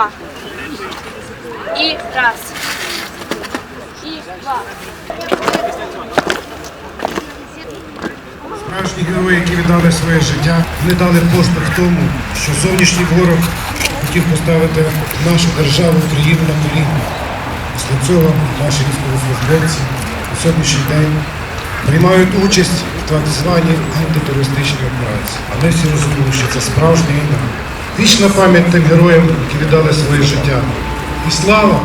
два. І раз. І два. Справжні герої, які віддали своє життя, вони дали поштовх тому, що зовнішній ворог хотів поставити нашу державу Україну на коліна. Після цього наші військовослужбовці на сьогоднішній день приймають участь в так званій антитерористичній операції. А ми всі розуміємо, що це справжня війна. Вічна пам'ять тим героям, які віддали своє життя. І слава!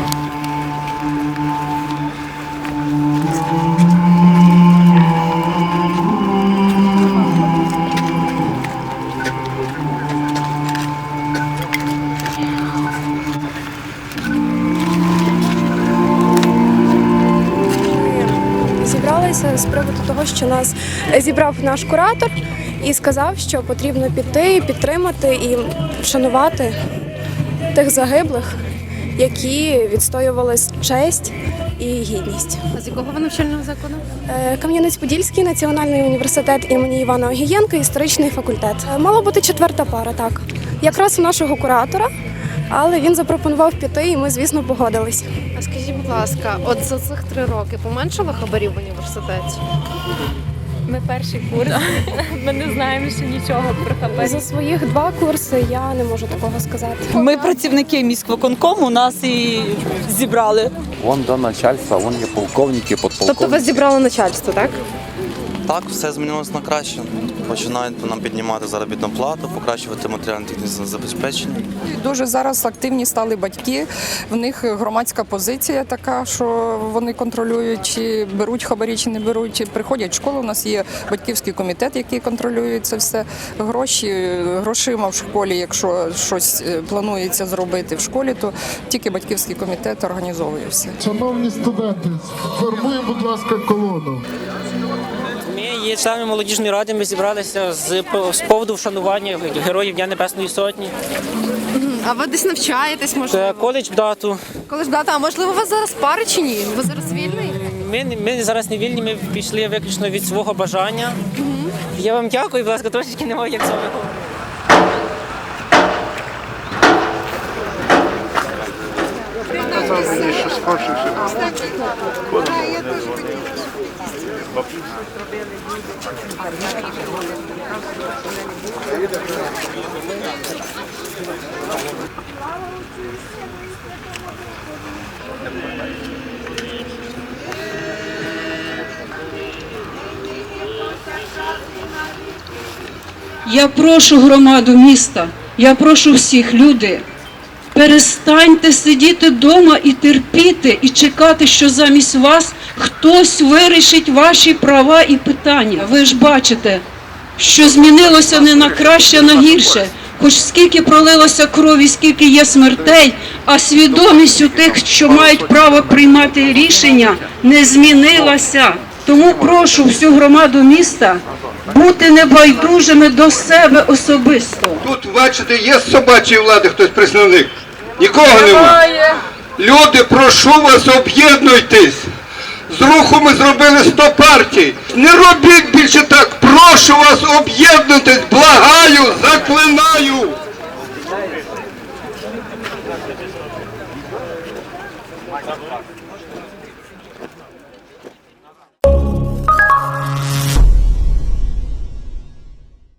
зібралися з приводу того, що нас зібрав наш куратор і сказав, що потрібно піти, підтримати і вшанувати тих загиблих, які відстоювали честь і гідність. А з якого ви навчального закладу? Е, Кам'янець-Подільський національний університет імені Івана Огієнка, історичний факультет. Е, Мала бути четверта пара, так. Якраз у нашого куратора, але він запропонував піти, і ми, звісно, погодились. А скажіть, будь ласка, от за цих три роки поменшало хабарів в університеті? Ми перший курс. Ми не знаємо ще нічого про хабарі. За своїх два курси я не можу такого сказати. Ми працівники міськвиконкому, нас і зібрали. Вон до начальства, вон є полковники, подполковники. Тобто вас зібрало начальство, так? Так, все змінилось на краще. Починають нам піднімати заробітну плату, покращувати матеріально-технічне забезпечення. Дуже зараз активні стали батьки. В них громадська позиція така, що вони контролюють, чи беруть хабарі, чи не беруть. Чи Приходять в школу. У нас є батьківський комітет, який контролює це все. Гроші грошима в школі, якщо щось е, планується зробити в школі, то тільки батьківський комітет організовує все. Шановні студенти, формуємо, будь ласка, колону. Ми є членами молодіжної ради. Ми зібралися з, з поводу вшанування героїв Дня Небесної Сотні. А ви десь навчаєтесь, Це можливо? коледж дату. Коли ж дата, а можливо, у вас зараз пари чи ні? Ви зараз вільний? Ми, ми зараз не вільні, ми пішли виключно від свого бажання. Я вам дякую, будь ласка, трошечки немає як цього. Я прошу громаду міста, я прошу всіх люди. Перестаньте сидіти вдома і терпіти, і чекати, що замість вас хтось вирішить ваші права і питання. Ви ж бачите, що змінилося не на краще, а на гірше. Хоч скільки пролилося крові, скільки є смертей, а свідомість у тих, що мають право приймати рішення, не змінилася. Тому прошу всю громаду міста бути небайдужими до себе особисто. Тут, бачите, є з собачої влади хтось представник. Нікого немає. Люди, прошу вас, об'єднуйтесь. З руху ми зробили 100 партій. Не робіть більше так. Прошу вас об'єднуйтесь. Благаю, заклинаю.